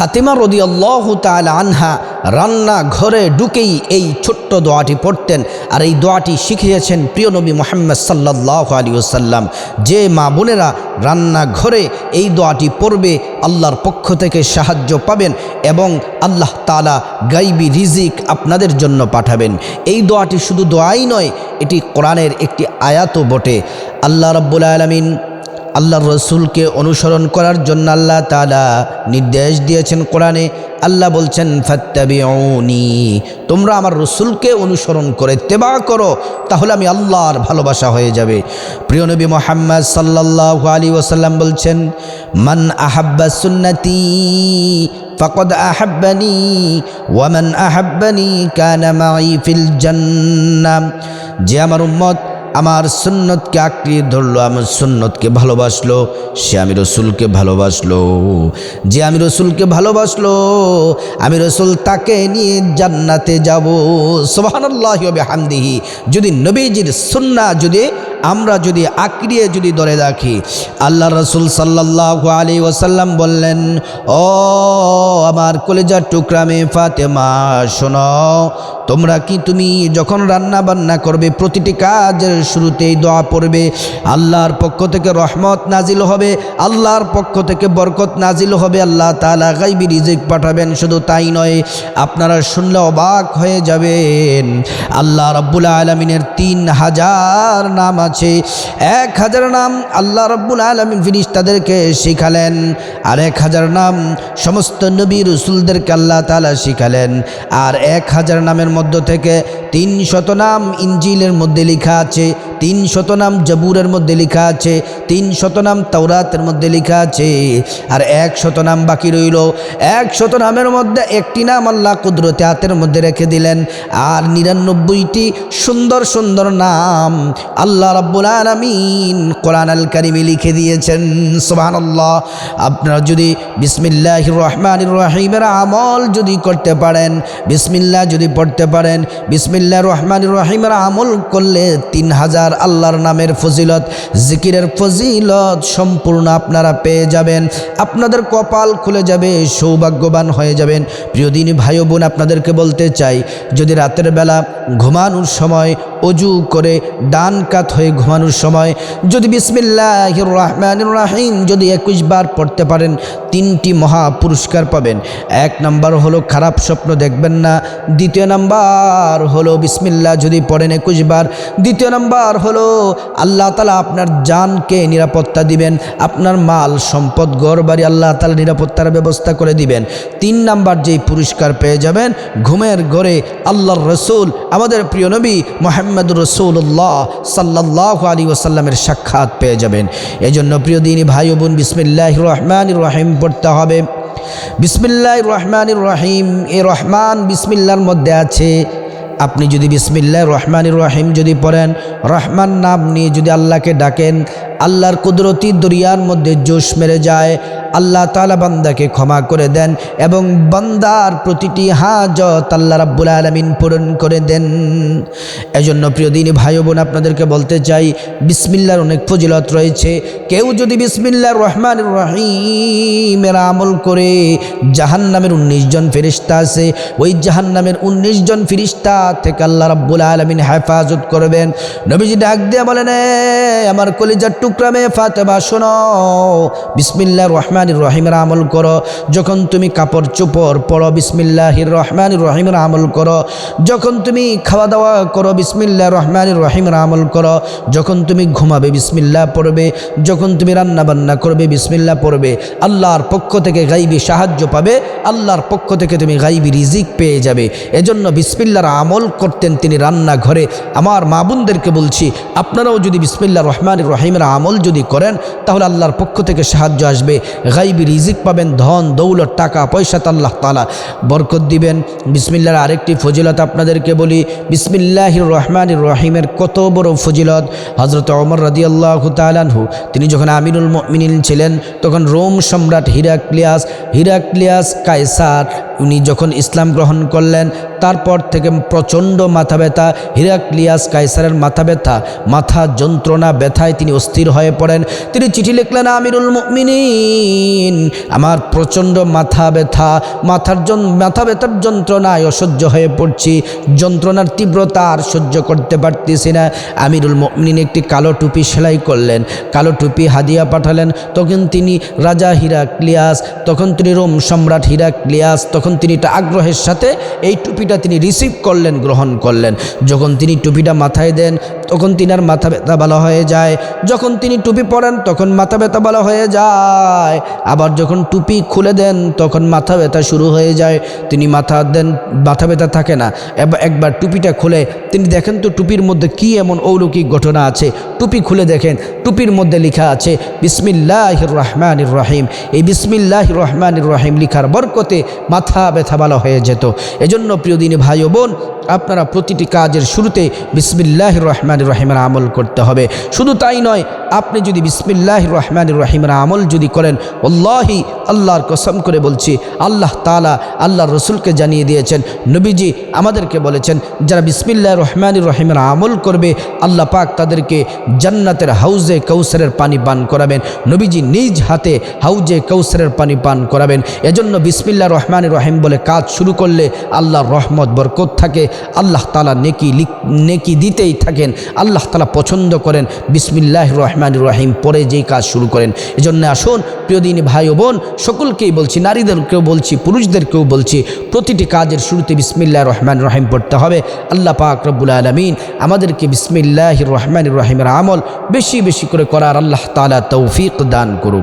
ফাতেমা রদি আল্লাহ আনহা রান্না ঘরে ঢুকেই এই ছোট্ট দোয়াটি পড়তেন আর এই দোয়াটি শিখিয়েছেন প্রিয় নবী মোহাম্মদ সাল্লাহ আলী ওসাল্লাম যে মা বোনেরা রান্না ঘরে এই দোয়াটি পড়বে, আল্লাহর পক্ষ থেকে সাহায্য পাবেন এবং আল্লাহ তালা গাইবি রিজিক আপনাদের জন্য পাঠাবেন। এই দোয়াটি শুধু দোয়াই নয়, এটি কোরআনের একটি আয়াতও বটে। আল্লাহ রব্বুল আলমিন আল্লাহর রসুলকে অনুসরণ করার জন্য আল্লাহ তালা নির্দেশ দিয়েছেন কোরআনে। আল্লাহ বলছেন, ফাত্তাবিউনি, তোমরা আমার রসুলকে অনুসরণ করে তেবা করো, তাহলে আমি আল্লাহর ভালোবাসা হয়ে যাবে। প্রিয় নবী মোহাম্মদ সাল্লাহ আলী ওসাল্লাম বলছেন, মান আহাব্বা সুন্নতি, ফকদ আহাব্বানি ওয়ামান আহাব্বানি কানা মাই ফিল জান্নাম যে আমার উম্মত আমার সুন্নতকে আঁকড়িয়ে ধরলো, আমার সুন্নতকে ভালোবাসলো, সে আমি রসুলকে ভালোবাসলো। যে আমি রসুলকে ভালোবাসলো, আমি রসুল তাকে নিয়ে জান্নাতে যাব। সোবাহান্লাহ হামদিহি যদি নবীজির সুন্না যদি, আমরা যদি আঁকড়িয়ে যদি ধরে রাখি আল্লাহ রসুল সাল্লাহ আলী ওসাল্লাম বললেন, ও আমার কলেজার টুকরা মে ফাতেমা, শোনো। তোমরা কি তুমি যখন রান্না বান্না করবে, প্রতিটি কাজের শুরুতেই দোয়া পড়বে, আল্লাহর পক্ষ থেকে রহমত নাজিল হবে, আল্লাহর পক্ষ থেকে বরকত নাজিল হবে, আল্লাহ তালা গাইবি রিজিক পাঠাবেন, শুধু তাই নয়, আপনারা শুনলে অবাক হয়ে যাবেন। আল্লাহ রব্বুল আলমিনের তিন হাজার নাম আছে, এক হাজার নাম আল্লাহ রব্বুল আলমিন ফিরিস তাদেরকে শিখালেন, আর এক হাজার নাম সমস্ত নবী রসুলদেরকে আল্লাহ তালা শিখালেন। আর এক হাজার নামের মধ্য থেকে তিন শত নাম ইঞ্জিলের মধ্যে লেখা আছে তিন শত নাম জবুরের মধ্যে লেখা আছে তিন শত নাম তৌরাতের মধ্যে লেখা আছে, আর এক শত নাম বাকি রইল। এক শত নামের মধ্যে একটি নাম আল্লাহ কুদরতে হাতের মধ্যে রেখে দিলেন, আর নিরানব্বইটি সুন্দর সুন্দর নাম আল্লাহ রাব্বুল আলামিন কোরআন আল কারিমে লিখে দিয়েছেন সুবহান আল্লাহ আপনারা যদি বিসমিল্লাহ রহমান রহিমের আমল যদি করতে পারেন, বিসমিল্লাহ যদি পড়তে পারেন বিসমিল্লাহ রহমান রহিমের আমল করলে তিন হাজার আল্লাহর নামের ফজিলত, জিকিরের ফজিলত সম্পূর্ণ আপনারা পেয়ে যাবেন। আপনাদের কপাল খুলে যাবে, সৌভাগ্যবান হয়ে যাবেন। প্রিয় দিনী, ভাই বোন, আপনাদেরকে বলতে চাই, যদি রাতের বেলা ঘুমানোর সময় অজু করে ডান কাত হয়ে ঘুমানোর সময় যদি বিসমিল্লাহ রহমান রাহিম যদি একুশ বার পড়তে পারেন তিনটি মহা পুরস্কার পাবেন। এক নাম্বার হলো খারাপ স্বপ্ন দেখবেন না। দ্বিতীয় নাম্বার হলো বিসমিল্লাহ যদি পড়েন একুশ বার। দ্বিতীয় নাম্বার হলো আল্লাহ তালা আপনার জানকে নিরাপত্তা দিবেন। আপনার মাল, সম্পদ গড় বাড়ি আল্লাহ তালা নিরাপত্তার ব্যবস্থা করে দিবেন। তিন নাম্বার যেই পুরস্কার পেয়ে যাবেন, ঘুমের ঘরে আল্লাহর রসুল, আমাদের প্রিয় নবী মোহাম্মদ রসুল্লাহ সাল্লাহ আলী ওসাল্লামের সাক্ষাৎ পেয়ে যাবেন। এজন্য প্রিয় দিনী ভাই বোন বিসমিল্লাহ রহমান রহিম পড়তে হবে। বিসমিল্লাহ রহমান রহিম। এ রহমান বিসমিল্লার মধ্যে আছে। আপনি যদি বিসমিল্লাহ রহমান রহিম যদি পড়েন, রহমান নাম নিয়ে যদি আল্লাহকে ডাকেন আল্লাহর কুদরতি দরিয়ার মধ্যে জোশ মেরে যায়। আল্লাহ তালা বান্দাকে ক্ষমা করে দেন এবং বান্দার প্রতিটি হাজত আল্লাহ রাব্বুল আলমিন পূরণ করে দেন। এজন্য প্রিয় দিনী ভাই বোন আপনাদেরকে বলতে চাই বিসমিল্লার অনেক ফজিলত রয়েছে। কেউ যদি বিসমিল্লার রহমান রহিমের আমল করে জাহান নামের উনিশ জন ফেরিস্তা আছে ওই জাহান নামের উনিশ জন ফিরিস্তা থেকে আল্লাহ রাব্বুল আলমিন হেফাজত করবেন। নবীজি ডাক দিয়ে বলেন "এ, আমার কলিজার টুকরা মেয়ে ফাতেমা, শোনো। বিসমিল্লা রহমান রহিমের আমল করো। যখন তুমি কাপড় চোপড় পড়ো বিসমিল্লাহির রহমান রহিমের আমল করো। যখন তুমি খাওয়া দাওয়া করো বিসমিল্লা রহমান রহিমের আমল করো। যখন তুমি ঘুমাবে বিসমিল্লা পড়বে। যখন তুমি রান্না বান্না করবে বিসমিল্লা পড়বে। আল্লাহর পক্ষ থেকে গাইবি সাহায্য পাবে। আল্লাহর পক্ষ থেকে তুমি গাইবি রিজিক পেয়ে যাবে। এজন্য বিসমিল্লার আমল করতেন তিনি রান্নাঘরে। আমার মা বোনদেরকে বলছি, আপনারাও যদি বিসমিল্লা রহমান রহিমের আমল যদি করেন, তাহলে আল্লাহর পক্ষ থেকে সাহায্য আসবে। গাইবি রিজিক পাবেন, ধন, দৌলত, টাকা, পয়সা আল্লাহ তালা বরকত দিবেন। বিসমিল্লার আরেকটি ফজিলত আপনাদেরকে বলি বিসমিল্লাহ রহমান রহিমের কত বড় ফজিলত। হজরত অমর রাজি আল্লাহ তালানহু তিনি যখন আমিনুল মিনিল ছিলেন, তখন রোম সম্রাট হিরাক্লিয়াস হিরাক্লিয়াস কায়সার উনি যখন ইসলাম গ্রহণ করলেন, তারপর থেকে প্রচণ্ড মাথা ব্যথা, হিরাক্লিয়াস কাইসারের মাথা ব্যথা, মাথা যন্ত্রণা ব্যথায় তিনি অস্থির হয়ে পড়েন। তিনি চিঠি লিখলেন, আমিরুল মুমিনিন, আমার প্রচণ্ড মাথা ব্যথা, মাথার মাথা ব্যথার যন্ত্রণায় অসহ্য হয়ে পড়ছি, যন্ত্রণার তীব্রতা আর সহ্য করতে পারতেছি না। আমিরুল মুমিনিন একটি কালো টুপি সেলাই করলেন, কালো টুপি হাদিয়া পাঠালেন। তখন তিনি রাজা হিরাক্লিয়াস, তখন তিনি রোম সম্রাট হিরাক্লিয়াস, তখন তিনি এটা আগ্রহের সাথে এই টুপিটা তিনি রিসিভ করলেন, গ্রহণ করলেন। যখন তিনি টুপিটা মাথায় দেন তখন তিনার মাথা ব্যথা ভালো হয়ে যায়। যখন তিনি টুপি পরেন, তখন মাথা ব্যথা ভালো হয়ে যায়। আবার যখন টুপি খুলে দেন, তখন মাথা ব্যথা শুরু হয়ে যায়। তিনি মাথা দেন, মাথা ব্যথা থাকে না। একবার টুপিটা খুলে, তিনি দেখেন তো টুপির মধ্যে কি এমন অলৌকিক ঘটনা আছে। টুপি খুলে দেখেন, টুপির মধ্যে লেখা আছে বিসমিল্লাহ রহমান রহিম। এই বিসমিল্লাহ রহমান রহিম লিখার বরকতে মাথা ব্যথা ভালো হয়ে যেত। এজন্য প্রিয় দিনী ভাই ও বোন, আপনারা প্রতিটি কাজের শুরুতে বিসমিল্লাহ রহমান রহিমের আমল করতে হবে। শুধু তাই নয়, আপনি যদি বিসমিল্লাহ রহমান রহিমের আমল যদি করেন অল্লাহি আল্লাহর কসম করে বলছি, আল্লাহ তালা আল্লাহর রসুলকে জানিয়ে দিয়েছেন, নবীজি আমাদেরকে বলেছেন, যারা বিসমিল্লাহ রহমান রহিমের আমল করবে, আল্লাহ পাক তাদেরকে জান্নাতের হাউজে কৌসরের পানি পান করাবেন। নবীজি নিজ হাতে হাউজে কৌসরের পানি পান করাবেন। এজন্য বিসমিল্লাহ রহমান রহিম বলে কাজ শুরু করলে আল্লাহর রহমত, বরকত থাকে। আল্লাহ তালা নেকি নেকি দিতেই থাকেন। আল্লাহ তালা পছন্দ করেন বিসমিল্লাহ রহমান রহিম, পরে যেই কাজ শুরু করেন। এজন্য আসুন প্রিয়দিন ভাই ও বোন, সকলকেই বলছি, নারীদেরকেও বলছি, পুরুষদেরকেও বলছি, প্রতিটি কাজের শুরুতে বিসমিল্লাহ রহমান রহিম পড়তে হবে। আল্লাহ পাক রব্বুল আলমিন আমাদেরকে বিসমিল্লাহ রহমান রহিমের আমল বেশি বেশি করে করার আল্লাহ তালা তৌফিক দান করুক।